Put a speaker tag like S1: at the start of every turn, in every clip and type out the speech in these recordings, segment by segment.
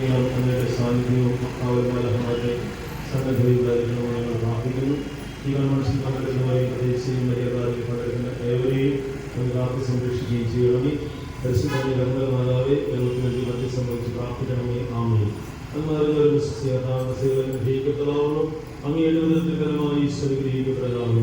S1: അങ്ങയുടെ സാന്നിധ്യവും സന്നദ്ധതയുണ്ടായിരിക്കണമെന്ന് ഞങ്ങൾ പ്രാർത്ഥിക്കുന്നു ഈ കൺവെൻഷൻ പങ്കെടുക്കുന്നവരെയും പ്രത്യേകിച്ചും മര്യാദയിൽ പങ്കെടുക്കുന്ന ഏവരെയും കാത്തു സംരക്ഷിക്കുകയും ചെയ്യണമേ പരിശുദ്ധമായ കർമ്മ മാതാവെ ഞങ്ങൾക്ക് വേണ്ടി മധ്യ സംബന്ധിച്ച് പ്രാർത്ഥിക്കണമേ ആമേ അതുമാതിരി വിശ്വസിയാതാമസികൾ ഗ്രഹിക്കപ്പെടാവുന്നു അങ്ങയുടെ വിധത്തിൽ ഫലമായി ഈശ്വര ഗ്രഹിക്കപ്പെടാവുന്നു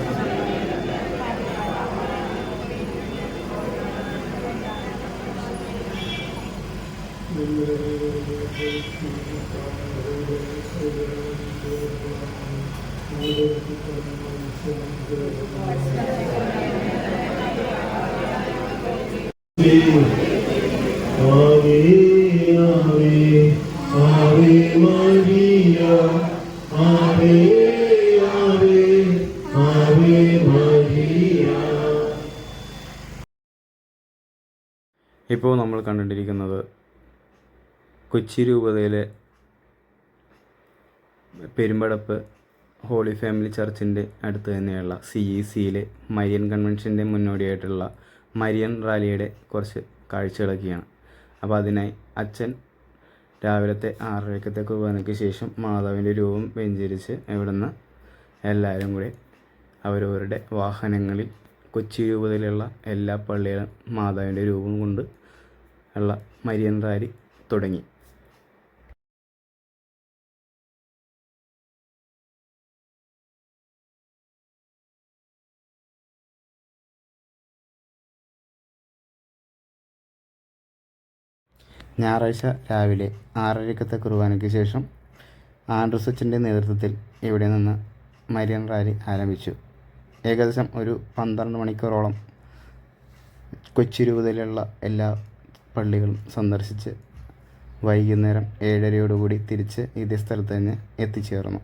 S2: ഇപ്പോൾ നമ്മൾ കണ്ടുകൊണ്ടിരിക്കുന്നത് കൊച്ചി രൂപതയിലെ പെരുമ്പടപ്പ് ഹോളി ഫാമിലി ചർച്ചിന്റെ അടുത്ത് തന്നെയുള്ള സി ഇ സിയിലെ മരിയൻ കൺവെൻഷന്റെ മുന്നോടിയായിട്ടുള്ള മരിയൻ റാലിയുടെ കുറച്ച് കാഴ്ചകളൊക്കെയാണ്. അപ്പോൾ അതിനായി അച്ഛൻ രാവിലത്തെ ആറരക്കത്തെ കുർബാനയ്ക്ക് ശേഷം മാതാവിന്റെ രൂപം വെഞ്ചരിച്ച് ഇവിടുന്ന് എല്ലാവരും കൂടി അവരവരുടെ വാഹനങ്ങളിൽ കൊച്ചി രൂപതയിലുള്ള എല്ലാ പള്ളികളും മാതാവിന്റെ രൂപം കൊണ്ട് ഉള്ള മരിയൻ റാലി തുടങ്ങി. ഞായറാഴ്ച രാവിലെ ആറരക്കത്തെ കുർബാനയ്ക്ക് ശേഷം ആൻഡ്രസച്ചിന്റെ നേതൃത്വത്തിൽ ഇവിടെ നിന്ന് മരിയൻ റാലി ആരംഭിച്ചു. ഏകദേശം ഒരു പന്ത്രണ്ട് മണിക്കൂറോളം കൊച്ചി രൂപതയിലുള്ള എല്ലാ പള്ളികളും സന്ദർശിച്ച് വൈകുന്നേരം ഏഴരയോടുകൂടി തിരിച്ച് ഇതേ സ്ഥലത്ത് തന്നെ എത്തിച്ചേർന്നു.